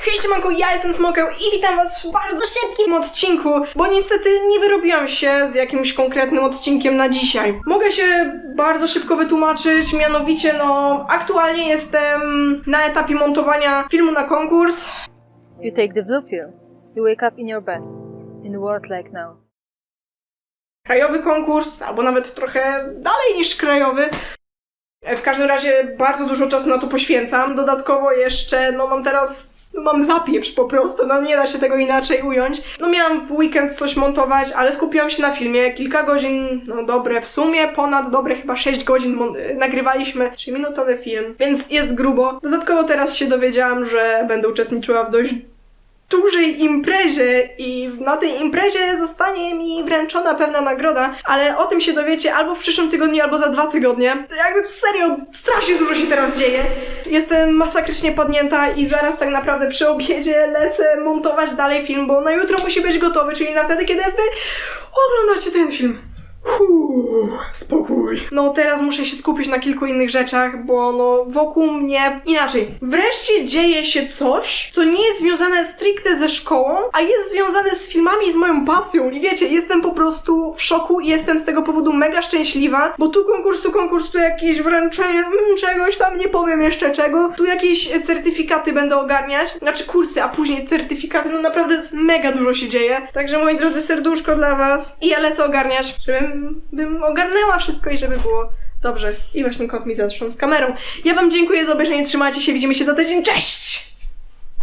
Hej siemanko, ja jestem Smokeł i witam was w bardzo szybkim odcinku, bo niestety nie wyrobiłam się z jakimś konkretnym odcinkiem na dzisiaj. Mogę się bardzo szybko wytłumaczyć, mianowicie no aktualnie jestem na etapie montowania filmu na konkurs. You take the blue pill. You wake up in your bed. In the world like now. Krajowy konkurs, albo nawet trochę dalej niż krajowy. E, W każdym razie bardzo dużo czasu na to poświęcam. Dodatkowo jeszcze, no mam teraz, no mam zapieprz po prostu, no nie da się tego inaczej ująć. No miałam w weekend coś montować, ale skupiłam się na filmie. Kilka godzin, no dobre w sumie, ponad dobre chyba 6 godzin e, nagrywaliśmy 3-minutowy film, więc jest grubo. Dodatkowo teraz się dowiedziałam, że będę uczestniczyła w dość dużej imprezie i na tej imprezie zostanie mi wręczona pewna nagroda, ale o tym się dowiecie albo w przyszłym tygodniu, albo za dwa tygodnie. To Jakby serio, strasznie dużo się teraz dzieje. Jestem masakrycznie podnięta i zaraz tak naprawdę przy obiedzie lecę montować dalej film, bo na jutro musi być gotowy, czyli na wtedy, kiedy wy oglądacie ten film. Spokój. No teraz muszę się skupić na kilku innych rzeczach, bo no wokół mnie inaczej. Wreszcie dzieje się coś, co nie jest związane stricte ze szkołą, a jest związane z filmami i z moją pasją. I wiecie, jestem po prostu w szoku i jestem z tego powodu mega szczęśliwa, bo tu konkurs, tu konkurs, tu jakieś wręczenie mm, czegoś tam, nie powiem jeszcze czego. Tu jakieś certyfikaty będę ogarniać, znaczy kursy, a później certyfikaty, no naprawdę mega dużo się dzieje. Także moi drodzy, serduszko dla was i ja lecę ogarniać, żebym bym ogarnęła wszystko i żeby było dobrze. I właśnie kot mi zatrząsł z kamerą. Ja wam dziękuję za obejrzenie, trzymajcie się, widzimy się za tydzień, cześć!